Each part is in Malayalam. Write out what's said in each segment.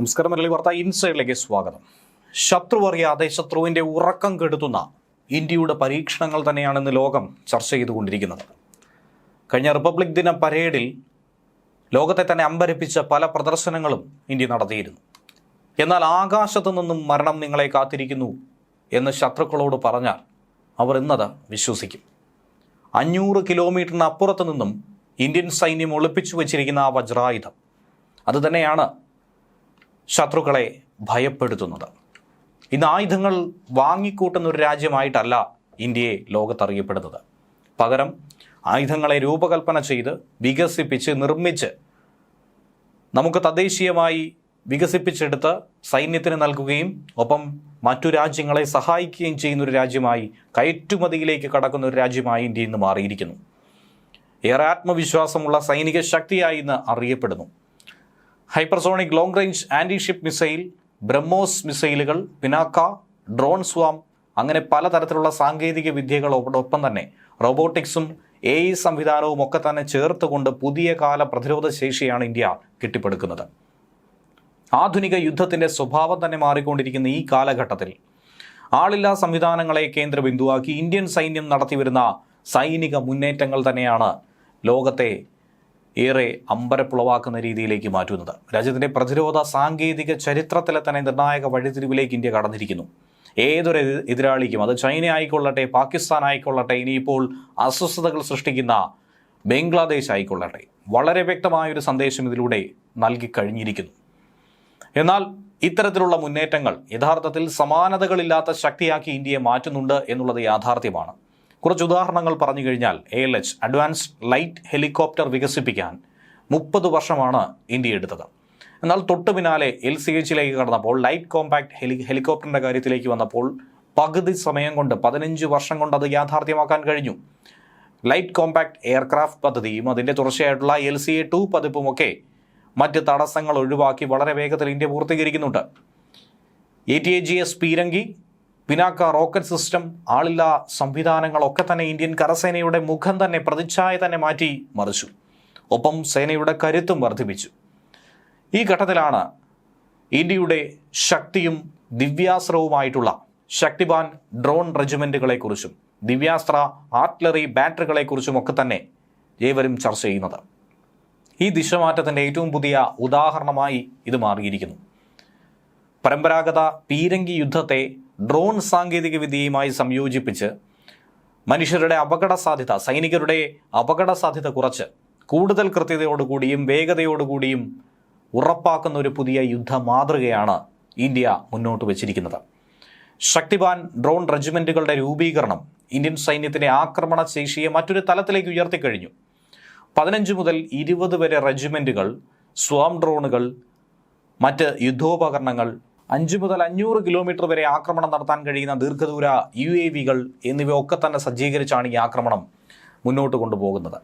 നമസ്കാരം മലയാളി വാർത്ത ഇൻസൈഡിലേക്ക് സ്വാഗതം. ശത്രു അറിയാതെ ശത്രുവിന്റെ ഉറക്കം കെടുത്തുന്ന ഇന്ത്യയുടെ പരീക്ഷണങ്ങൾ തന്നെയാണെന്ന് ലോകം ചർച്ച ചെയ്തുകൊണ്ടിരിക്കുന്നത്. കഴിഞ്ഞ റിപ്പബ്ലിക് ദിന പരേഡിൽ ലോകത്തെ തന്നെ അമ്പരപ്പിച്ച പല പ്രദർശനങ്ങളും ഇന്ത്യ നടത്തിയിരുന്നു. എന്നാൽ ആകാശത്തു നിന്നും മരണം നിങ്ങളെ കാത്തിരിക്കുന്നു എന്ന് ശത്രുക്കളോട് പറഞ്ഞാൽ അവർ ഇന്നത് വിശ്വസിക്കും. അഞ്ഞൂറ് കിലോമീറ്ററിന് അപ്പുറത്ത് നിന്നും ഇന്ത്യൻ സൈന്യം ഒളിപ്പിച്ചു വച്ചിരിക്കുന്ന ആ വജ്രായുധം. അതുതന്നെയാണ് ശത്രുക്കളെ ഭയപ്പെടുത്തുന്നത്. ഇന്ന് ആയുധങ്ങൾ വാങ്ങിക്കൂട്ടുന്ന ഒരു രാജ്യമായിട്ടല്ല ഇന്ത്യയെ ലോകത്തറിയപ്പെടുന്നത്. പകരം ആയുധങ്ങളെ രൂപകൽപ്പന ചെയ്ത് വികസിപ്പിച്ച് നിർമ്മിച്ച് നമുക്ക് തദ്ദേശീയമായി വികസിപ്പിച്ചെടുത്ത് സൈന്യത്തിന് നൽകുകയും ഒപ്പം മറ്റു രാജ്യങ്ങളെ സഹായിക്കുകയും ചെയ്യുന്ന ഒരു രാജ്യമായി കയറ്റുമതിയിലേക്ക് കടക്കുന്ന ഒരു രാജ്യമായി ഇന്ത്യ ഇന്ന് മാറിയിരിക്കുന്നു. ഏറെ ആത്മവിശ്വാസമുള്ള സൈനിക ശക്തിയായി ഇന്ന് അറിയപ്പെടുന്നു. Hypersonic long range antiship missile BrahMos മിസൈലുകൾ പിനാക്ക ഡ്രോൺ സ്വാം അങ്ങനെ പലതരത്തിലുള്ള സാങ്കേതിക വിദ്യകളോടൊപ്പം തന്നെ റോബോട്ടിക്സും എ ഐ സംവിധാനവും ഒക്കെ തന്നെ ചേർത്തുകൊണ്ട് പുതിയ കാല പ്രതിരോധ ശേഷിയാണ് ഇന്ത്യ കെട്ടിപ്പടുക്കുന്നത്. ആധുനിക യുദ്ധത്തിന്റെ സ്വഭാവം തന്നെ മാറിക്കൊണ്ടിരിക്കുന്ന ഈ കാലഘട്ടത്തിൽ ആളില്ലാ സംവിധാനങ്ങളെ കേന്ദ്ര ബിന്ദുവാക്കി ഇന്ത്യൻ സൈന്യം നടത്തിവരുന്ന സൈനിക മുന്നേറ്റങ്ങൾ തന്നെയാണ് ലോകത്തെ ഏറെ അമ്പരപ്പുളവാക്കുന്ന രീതിയിലേക്ക് മാറ്റുന്നത്. രാജ്യത്തിന്റെ പ്രതിരോധ സാങ്കേതിക ചരിത്രത്തിലെ തന്നെ നിർണായക വഴിതിരിവിലേക്ക് ഇന്ത്യ കടന്നിരിക്കുന്നു. ഏതൊരു എതി- എതിരാളിക്കും അത് ചൈന ആയിക്കൊള്ളട്ടെ പാകിസ്ഥാൻ ആയിക്കൊള്ളട്ടെ ഇനിയിപ്പോൾ അസ്വസ്ഥതകൾ സൃഷ്ടിക്കുന്ന ബംഗ്ലാദേശ് ആയിക്കൊള്ളട്ടെ. വളരെ വ്യക്തമായൊരു സന്ദേശം ഇതിലൂടെ നൽകി കഴിഞ്ഞിരിക്കുന്നു എന്നാൽ ഇത്തരത്തിലുള്ള മുന്നേറ്റങ്ങൾ യഥാർത്ഥത്തിൽ സമാനതകളില്ലാത്ത ശക്തിയാക്കി ഇന്ത്യയെ മാറ്റുന്നുണ്ട് എന്നുള്ളത് യാഥാർത്ഥ്യമാണ്. കുറച്ച് ഉദാഹരണങ്ങൾ പറഞ്ഞു കഴിഞ്ഞാൽ A L H advanced light helicopter വികസിപ്പിക്കാൻ മുപ്പത് വർഷമാണ് ഇന്ത്യ എടുത്തത്. എന്നാൽ തൊട്ടു പിന്നാലെ എൽ സി എച്ചിലേക്ക് കടന്നപ്പോൾ ലൈറ്റ് കോമ്പാക്ട് ഹെലി ഹെലികോപ്റ്ററിന്റെ കാര്യത്തിലേക്ക് വന്നപ്പോൾ പകുതി സമയം കൊണ്ട് പതിനഞ്ച് വർഷം കൊണ്ട് അത് യാഥാർത്ഥ്യമാക്കാൻ കഴിഞ്ഞു. ലൈറ്റ് കോമ്പാക്ട് എയർക്രാഫ്റ്റ് പദ്ധതിയും അതിന്റെ തുടർച്ചയായിട്ടുള്ള എൽ സി എ ടു പതിപ്പുമൊക്കെ മറ്റ് തടസ്സങ്ങൾ ഒഴിവാക്കി വളരെ വേഗത്തിൽ India പൂർത്തീകരിക്കുന്നുണ്ട്. A T A G S പീരങ്കി പിനാക്ക റോക്കറ്റ് സിസ്റ്റം ആളില്ലാ സംവിധാനങ്ങളൊക്കെ തന്നെ ഇന്ത്യൻ കരസേനയുടെ മുഖം തന്നെ പ്രതിച്ഛായ തന്നെ മാറ്റി മറിച്ചു. ഒപ്പം സേനയുടെ കരുത്തും വർദ്ധിപ്പിച്ചു. ഈ ഘട്ടത്തിലാണ് ഇന്ത്യയുടെ ശക്തിയും ദിവ്യാസ്ത്രവുമായിട്ടുള്ള ശക്തിബാൻ ഡ്രോൺ റെജിമെന്റുകളെക്കുറിച്ചും ദിവ്യാസ്ത്ര ആർട്ടിലറി ബാറ്ററികളെക്കുറിച്ചും ഒക്കെ തന്നെ ഏവരും ചർച്ച ചെയ്യുന്നത്. ഈ ദിശമാറ്റത്തിന്റെ ഏറ്റവും പുതിയ ഉദാഹരണമായി ഇത് മാറിയിരിക്കുന്നു. പരമ്പരാഗത പീരങ്കി യുദ്ധത്തെ ഡ്രോൺ സാങ്കേതിക വിദ്യയുമായി സംയോജിപ്പിച്ച് മനുഷ്യരുടെ അപകട സാധ്യത സൈനികരുടെ അപകട സാധ്യത കുറച്ച് കൂടുതൽ കൃത്യതയോടുകൂടിയും വേഗതയോടുകൂടിയും ഉറപ്പാക്കുന്ന ഒരു പുതിയ യുദ്ധ മാതൃകയാണ് ഇന്ത്യ മുന്നോട്ട് വച്ചിരിക്കുന്നത്. ശക്തിവാൻ ഡ്രോൺ റെജിമെന്റുകളുടെ രൂപീകരണം ഇന്ത്യൻ സൈന്യത്തിന്റെ ആക്രമണ ശേഷിയെ മറ്റൊരു തലത്തിലേക്ക് ഉയർത്തിക്കഴിഞ്ഞു. പതിനഞ്ച് മുതൽ ഇരുപത് വരെ റെജിമെന്റുകൾ സ്വാം ഡ്രോണുകൾ മറ്റ് യുദ്ധോപകരണങ്ങൾ അഞ്ച് മുതൽ അഞ്ഞൂറ് കിലോമീറ്റർ വരെ ആക്രമണം നടത്താൻ കഴിയുന്ന ദീർഘദൂര യു എ വികൾ എന്നിവയൊക്കെ തന്നെ സജ്ജീകരിച്ചാണ് ഈ ആക്രമണം മുന്നോട്ട് കൊണ്ടുപോകുന്നത്.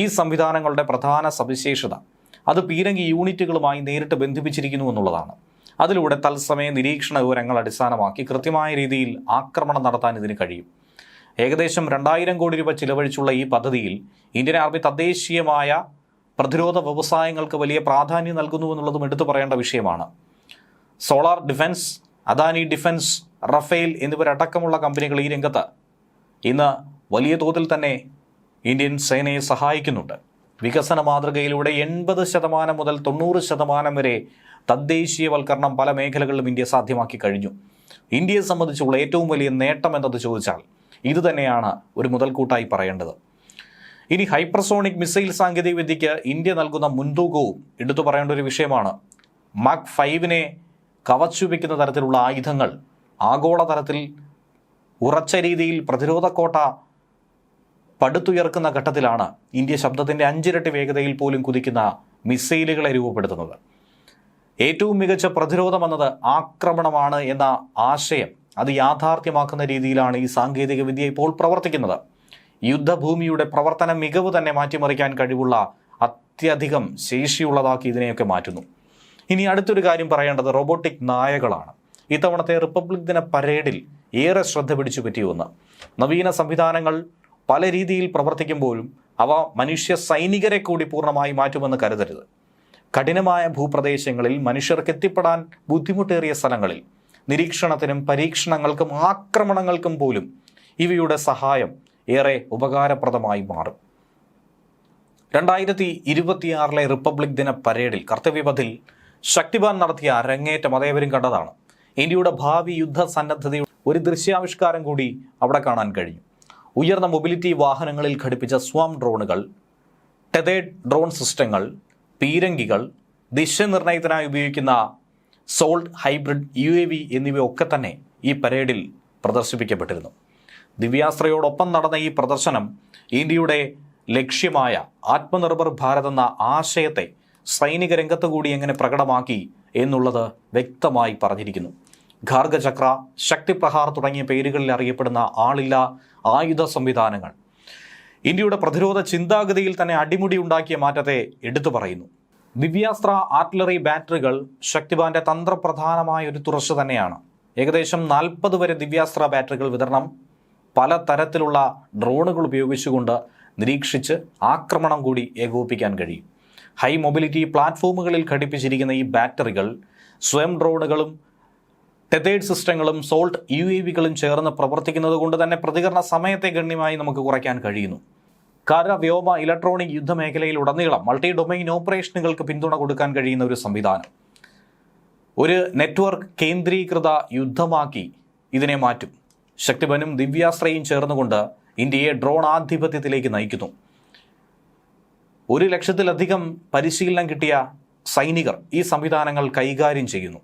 ഈ സംവിധാനങ്ങളുടെ പ്രധാന സവിശേഷത അത് പീരങ്കി യൂണിറ്റുകളുമായി നേരിട്ട് ബന്ധിപ്പിച്ചിരിക്കുന്നു എന്നുള്ളതാണ്. അതിലൂടെ തത്സമയ നിരീക്ഷണ വിവരങ്ങൾ അടിസ്ഥാനമാക്കി കൃത്യമായ രീതിയിൽ ആക്രമണം നടത്താൻ ഇതിന് കഴിയും. ഏകദേശം രണ്ടായിരം കോടി രൂപ ചിലവഴിച്ചുള്ള ഈ പദ്ധതിയിൽ ഇന്ത്യൻ ആർമി തദ്ദേശീയമായ പ്രതിരോധ വ്യവസായങ്ങൾക്ക് വലിയ പ്രാധാന്യം നൽകുന്നു എന്നുള്ളതും എടുത്തു പറയേണ്ട വിഷയമാണ്. Solar defence Adani defence Rafael എന്നിവരടക്കമുള്ള കമ്പനികൾ ഈ രംഗത്ത് ഇന്ന് വലിയ തോതിൽ തന്നെ ഇന്ത്യൻ സേനയെ സഹായിക്കുന്നുണ്ട്. വികസന മാതൃകയിലൂടെ എൺപത് ശതമാനം മുതൽ തൊണ്ണൂറ് ശതമാനം വരെ തദ്ദേശീയവൽക്കരണം പല മേഖലകളിലും ഇന്ത്യ സാധ്യമാക്കി കഴിഞ്ഞു. ഇന്ത്യയെ സംബന്ധിച്ചുള്ള ഏറ്റവും വലിയ നേട്ടം എന്നത് ചോദിച്ചാൽ ഇത് തന്നെയാണ് ഒരു മുതൽക്കൂട്ടായി പറയേണ്ടത്. ഇനി ഹൈപ്പർസോണിക് മിസൈൽ സാങ്കേതികവിദ്യയ്ക്ക് ഇന്ത്യ നൽകുന്ന മുൻതൂക്കവും എടുത്തു പറയേണ്ട ഒരു വിഷയമാണ്. മാക് ഫൈവിനെ കവച്ചു വയ്ക്കുന്ന തരത്തിലുള്ള ആയുധങ്ങൾ ആഗോളതലത്തിൽ ഉറച്ച രീതിയിൽ പ്രതിരോധ കോട്ട പടുത്തുയർക്കുന്ന ഘട്ടത്തിലാണ് ഇന്ത്യ ശബ്ദത്തിന്റെ അഞ്ചിരട്ടി വേഗതയിൽ പോലും കുതിക്കുന്ന മിസൈലുകളെ രൂപപ്പെടുത്തുന്നത്. ഏറ്റവും മികച്ച പ്രതിരോധം എന്നത് ആക്രമണമാണ് എന്ന ആശയം അത് യാഥാർത്ഥ്യമാക്കുന്ന രീതിയിലാണ് ഈ സാങ്കേതിക വിദ്യ ഇപ്പോൾ പ്രവർത്തിക്കുന്നത്. യുദ്ധഭൂമിയുടെ പ്രവർത്തന മികവ് തന്നെ മാറ്റിമറിക്കാൻ കഴിവുള്ള അത്യധികം ശേഷിയുള്ളതാക്കി ഇതിനെയൊക്കെ മാറ്റുന്നു. ഇനി അടുത്തൊരു കാര്യം പറയേണ്ടത് റോബോട്ടിക് നായകളാണ്. ഇത്തവണത്തെ റിപ്പബ്ലിക് ദിന പരേഡിൽ ഏറെ ശ്രദ്ധ പിടിച്ചു പറ്റി ഒന്ന്. നവീന സംവിധാനങ്ങൾ പല രീതിയിൽ പ്രവർത്തിക്കുമ്പോഴും അവ മനുഷ്യ സൈനികരെ കൂടി പൂർണമായി മാറ്റുമെന്ന് കരുതരുത്. കഠിനമായ ഭൂപ്രദേശങ്ങളിൽ മനുഷ്യർക്ക് എത്തിപ്പെടാൻ ബുദ്ധിമുട്ടേറിയ സ്ഥലങ്ങളിൽ നിരീക്ഷണത്തിനും പരീക്ഷണങ്ങൾക്കും ആക്രമണങ്ങൾക്കും പോലും ഇവയുടെ സഹായം ഏറെ ഉപകാരപ്രദമായി മാറും. രണ്ടായിരത്തി ഇരുപത്തിയാറിലെ റിപ്പബ്ലിക് ദിന പരേഡിൽ കർത്തവ്യപഥിൽ ശക്തിപാൻ നടത്തിയ അരങ്ങേറ്റം അതേവരും കണ്ടതാണ്. ഇന്ത്യയുടെ ഭാവി യുദ്ധ സന്നദ്ധതയുടെ ഒരു ദൃശ്യാവിഷ്കാരം കൂടി അവിടെ കാണാൻ കഴിഞ്ഞു. ഉയർന്ന മൊബിലിറ്റി വാഹനങ്ങളിൽ ഘടിപ്പിച്ച സ്വാം ഡ്രോണുകൾ ടെതേഡ് ഡ്രോൺ സിസ്റ്റങ്ങൾ പീരങ്കികൾ ദിശനിർണയത്തിനായി ഉപയോഗിക്കുന്ന സോൾട്ട് ഹൈബ്രിഡ് യു എ വി എന്നിവയൊക്കെ തന്നെ ഈ പരേഡിൽ പ്രദർശിപ്പിക്കപ്പെട്ടിരുന്നു. ദിവ്യാസ്ത്രയോടൊപ്പം നടന്ന ഈ പ്രദർശനം ഇന്ത്യയുടെ ലക്ഷ്യമായ ആത്മനിർഭർ ഭാരത് എന്ന ആശയത്തെ സൈനിക രംഗത്ത് കൂടി എങ്ങനെ പ്രകടമാക്കി എന്നുള്ളത് വ്യക്തമായി പറഞ്ഞിരിക്കുന്നു. ഖാർഗചക്ര ശക്തിപ്രഹാർ തുടങ്ങിയ പേരുകളിൽ അറിയപ്പെടുന്ന ആളില്ല ആയുധ സംവിധാനങ്ങൾ. ഇന്ത്യയുടെ പ്രതിരോധ ചിന്താഗതിയിൽ തന്നെ അടിമുടി ഉണ്ടാക്കിയ മാറ്റത്തെ എടുത്തു പറയുന്നു. ദിവ്യാസ്ത്ര ആർട്ടിലറി ബാറ്ററികൾ ശക്തിവാന്റെ തന്ത്രപ്രധാനമായ ഒരു തുറച്ചു തന്നെയാണ്. ഏകദേശം നാൽപ്പത് വരെ ദിവ്യാസ്ത്ര ബാറ്ററികൾ വിതരണം പല തരത്തിലുള്ള ഡ്രോണുകൾ ഉപയോഗിച്ചുകൊണ്ട് നിരീക്ഷിച്ച് ആക്രമണം കൂടി ഏകോപിക്കാൻ കഴിയും. ഹൈ മൊബിലിറ്റി പ്ലാറ്റ്ഫോമുകളിൽ ഘടിപ്പിച്ചിരിക്കുന്ന ഈ ബാറ്ററികൾ സ്വയം ഡ്രോണുകളും ടെതേഡ് സിസ്റ്റങ്ങളും സോൾട്ട് യു എ വികളും ചേർന്ന് പ്രവർത്തിക്കുന്നത് കൊണ്ട് തന്നെ പ്രതികരണ സമയത്തെ ഗണ്യമായി നമുക്ക് കുറയ്ക്കാൻ കഴിയുന്നു. കര വ്യോമ ഇലക്ട്രോണിക് യുദ്ധമേഖലയിൽ ഉടനീളം മൾട്ടി ഡൊമൈൻ ഓപ്പറേഷനുകൾക്ക് പിന്തുണ കൊടുക്കാൻ കഴിയുന്ന ഒരു സംവിധാനം. ഒരു നെറ്റ്വർക്ക് കേന്ദ്രീകൃത യുദ്ധമാക്കി ഇതിനെ മാറ്റും. ശക്തിപനും ദിവ്യാശ്രയും ചേർന്നുകൊണ്ട് ഇന്ത്യയെ ഡ്രോൺ ആധിപത്യത്തിലേക്ക് നയിക്കുന്നു. ഒരു ലക്ഷത്തിലധികം പരിശീലനം കിട്ടിയ സൈനികർ ഈ സംവിധാനങ്ങൾ കൈകാര്യം ചെയ്യുന്നു.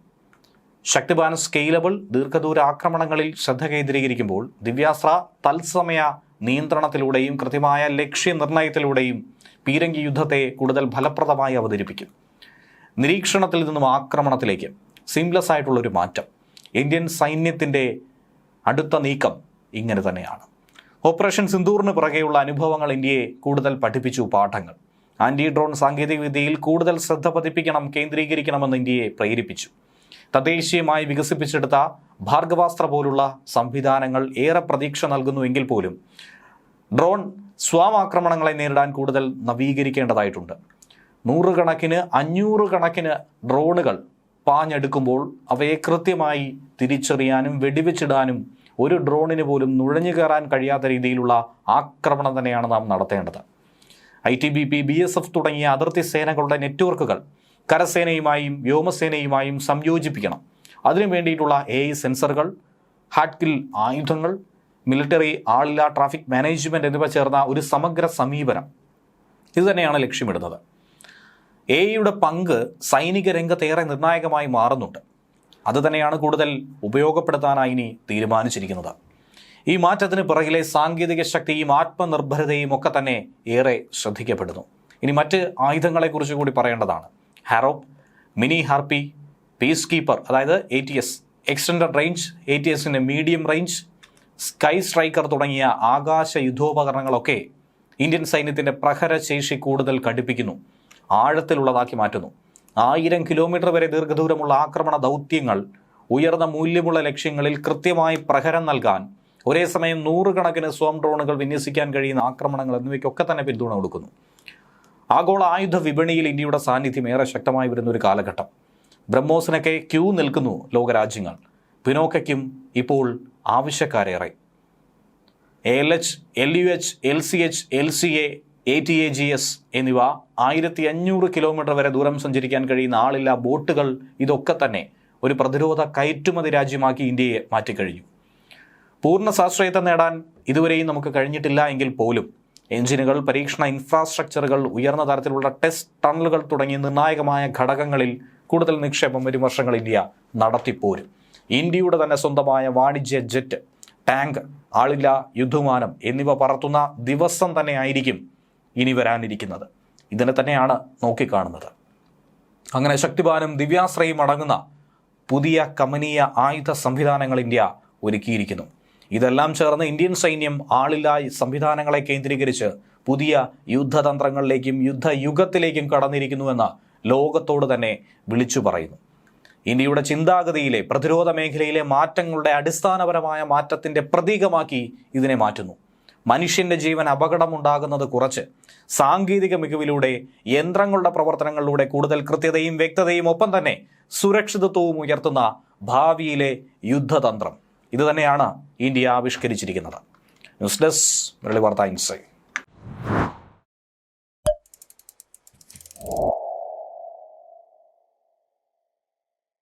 ശക്തിപാൻ സ്കെയിലബിൾ ദീർഘദൂര ആക്രമണങ്ങളിൽ ശ്രദ്ധ കേന്ദ്രീകരിക്കുമ്പോൾ ദിവ്യാസ്ത്ര തത്സമയ നിയന്ത്രണത്തിലൂടെയും കൃത്യമായ ലക്ഷ്യനിർണയത്തിലൂടെയും പീരങ്കി യുദ്ധത്തെ കൂടുതൽ ഫലപ്രദമായി അവതരിപ്പിക്കും നിരീക്ഷണത്തിൽ നിന്നും ആക്രമണത്തിലേക്ക് സിംലെസ് ആയിട്ടുള്ളൊരു മാറ്റം. ഇന്ത്യൻ സൈന്യത്തിന്റെ അടുത്ത നീക്കം ഇങ്ങനെ തന്നെയാണ്. ഓപ്പറേഷൻ സിന്ദൂറിന് പുറകെയുള്ള അനുഭവങ്ങൾ ഇന്ത്യയെ കൂടുതൽ പഠിപ്പിച്ചു പാഠങ്ങൾ. ആന്റി ഡ്രോൺ സാങ്കേതികവിദ്യയിൽ കൂടുതൽ ശ്രദ്ധ പതിപ്പിക്കണം കേന്ദ്രീകരിക്കണമെന്ന് ഇന്ത്യയെ പ്രേരിപ്പിച്ചു. തദ്ദേശീയമായി വികസിപ്പിച്ചെടുത്ത ഭാർഗവാസ്ത്ര പോലുള്ള സംവിധാനങ്ങൾ ഏറെ പ്രതീക്ഷ നൽകുന്നുവെങ്കിൽ പോലും ഡ്രോൺ സ്വാമാക്രമണങ്ങളെ നേരിടാൻ കൂടുതൽ നവീകരിക്കേണ്ടതായിട്ടുണ്ട്. നൂറുകണക്കിന് അഞ്ഞൂറ് കണക്കിന് ഡ്രോണുകൾ പാഞ്ഞെടുക്കുമ്പോൾ അവയെ കൃത്യമായി തിരിച്ചറിയാനും വെടിവെച്ചിടാനും ഒരു ഡ്രോണിന് പോലും നുഴഞ്ഞു കയറാൻ കഴിയാത്ത രീതിയിലുള്ള ആക്രമണം തന്നെയാണ് നാം നടത്തേണ്ടത്. I T B P B S F തുടങ്ങിയ അതിർത്തി സേനകളുടെ നെറ്റ്വർക്കുകൾ കരസേനയുമായും വ്യോമസേനയുമായും സംയോജിപ്പിക്കണം. അതിനു വേണ്ടിയിട്ടുള്ള എ ഐ സെൻസറുകൾ ഹാട്ട്കിൽ ആയുധങ്ങൾ മിലിറ്ററി ആളില്ല ട്രാഫിക് മാനേജ്മെന്റ് എന്നിവ ചേർന്ന ഒരു സമഗ്ര സമീപനം. ഇത് തന്നെയാണ് ലക്ഷ്യമിടുന്നത്. എ ഐയുടെ പങ്ക് സൈനിക രംഗത്തേറെ നിർണായകമായി മാറുന്നുണ്ട്. അതുതന്നെയാണ് കൂടുതൽ ഉപയോഗപ്പെടുത്താനായി ഇനി തീരുമാനിച്ചിരിക്കുന്നത്. ഈ മാറ്റത്തിന് പിറകിലെ സാങ്കേതിക ശക്തിയും ആത്മനിർഭരതയും ഒക്കെ തന്നെ ഏറെ ശ്രദ്ധിക്കപ്പെടുന്നു. ഇനി മറ്റ് ആയുധങ്ങളെക്കുറിച്ച് കൂടി പറയേണ്ടതാണ്. Harop mini Harpy piece keeper അതായത് A T S extended range A T എസിന്റെ മീഡിയം റേഞ്ച് സ്കൈ സ്ട്രൈക്കർ തുടങ്ങിയ ആകാശ യുദ്ധോപകരണങ്ങളൊക്കെ ഇന്ത്യൻ സൈന്യത്തിന്റെ പ്രഹരശേഷി കൂടുതൽ കടുപ്പിക്കുന്നു ആഴത്തിലുള്ളതാക്കി മാറ്റുന്നു. ആയിരം കിലോമീറ്റർ വരെ ദീർഘദൂരമുള്ള ആക്രമണ ദൗത്യങ്ങൾ ഉയർന്ന മൂല്യമുള്ള ലക്ഷ്യങ്ങളിൽ കൃത്യമായി പ്രഹരം നൽകാൻ ഒരേ സമയം നൂറുകണക്കിന് സ്വം ഡ്രോണുകൾ വിന്യസിക്കാൻ കഴിയുന്ന ആക്രമണങ്ങൾ എന്നിവയ്ക്കൊക്കെ തന്നെ പിന്തുണ കൊടുക്കുന്നു. ആഗോള ആയുധ വിപണിയിൽ ഇന്ത്യയുടെ സാന്നിധ്യം ഏറെ ശക്തമായി വരുന്ന ഒരു കാലഘട്ടം. ബ്രഹ്മോസിനൊക്കെ ക്യൂ നിൽക്കുന്നു ലോകരാജ്യങ്ങൾ. പിനോക്കയ്ക്കും ഇപ്പോൾ ആവശ്യക്കാരേറെ. L H L U H L C H L C A A T A G S എന്നിവ ആയിരത്തി അഞ്ഞൂറ് കിലോമീറ്റർ വരെ ദൂരം സഞ്ചരിക്കാൻ കഴിയുന്ന ആളില്ല ബോട്ടുകൾ ഇതൊക്കെ തന്നെ ഒരു പ്രതിരോധ കയറ്റുമതി രാജ്യമാക്കി ഇന്ത്യയെ മാറ്റിക്കഴിഞ്ഞു. പൂർണ സാശ്രയത്വം നേടാൻ ഇതുവരെയും നമുക്ക് കഴിഞ്ഞിട്ടില്ല എങ്കിൽ പോലും എഞ്ചിനുകൾ പരീക്ഷണ ഇൻഫ്രാസ്ട്രക്ചറുകൾ ഉയർന്ന തരത്തിലുള്ള ടെസ്റ്റ് ടണലുകൾ തുടങ്ങിയ നിർണായകമായ ഘടകങ്ങളിൽ കൂടുതൽ നിക്ഷേപം വരും വർഷങ്ങൾ ഇന്ത്യ നടത്തിപ്പോരും. ഇന്ത്യയുടെ തന്നെ സ്വന്തമായ വാണിജ്യ ജെറ്റ് ടാങ്ക് ആളില്ല യുദ്ധമാനം എന്നിവ പറത്തുന്ന ദിവസം തന്നെ ആയിരിക്കും ഇനി വരാനിരിക്കുന്നത്. ഇതിനെ തന്നെയാണ് നോക്കിക്കാണുന്നത്. അങ്ങനെ ശക്തിപാനും ദിവ്യാശ്രയും അടങ്ങുന്ന പുതിയ കമനീയ ആയുധ സംവിധാനങ്ങൾ ഇന്ത്യ ഒരുക്കിയിരിക്കുന്നു. ഇതെല്ലാം ചേർന്ന് ഇന്ത്യൻ സൈന്യം ആളില്ല സംവിധാനങ്ങളെ കേന്ദ്രീകരിച്ച് പുതിയ യുദ്ധതന്ത്രങ്ങളിലേക്കും യുദ്ധയുഗത്തിലേക്കും കടന്നിരിക്കുന്നുവെന്ന് ലോകത്തോട് തന്നെ വിളിച്ചു പറയുന്നു. ഇന്ത്യയുടെ ചിന്താഗതിയിലെ പ്രതിരോധ മേഖലയിലെ മാറ്റങ്ങളുടെ അടിസ്ഥാനപരമായ മാറ്റത്തിന്റെ പ്രതീകമാക്കി ഇതിനെ മാറ്റുന്നു. മനുഷ്യന്റെ ജീവൻ അപകടമുണ്ടാകുന്നത് കുറച്ച് സാങ്കേതിക മികവിലൂടെ യന്ത്രങ്ങളുടെ പ്രവർത്തനങ്ങളിലൂടെ കൂടുതൽ കൃത്യതയും വ്യക്തതയും ഒപ്പം തന്നെ സുരക്ഷിതത്വവും ഉയർത്തുന്ന ഭാവിയിലെ യുദ്ധതന്ത്രം. ഇത് തന്നെയാണ് ഇന്ത്യ ആവിഷ്കരിച്ചിരിക്കുന്നത്. ന്യൂസ് ഡെസ്ക് മുരളി വാർത്ത ഇൻസൈ.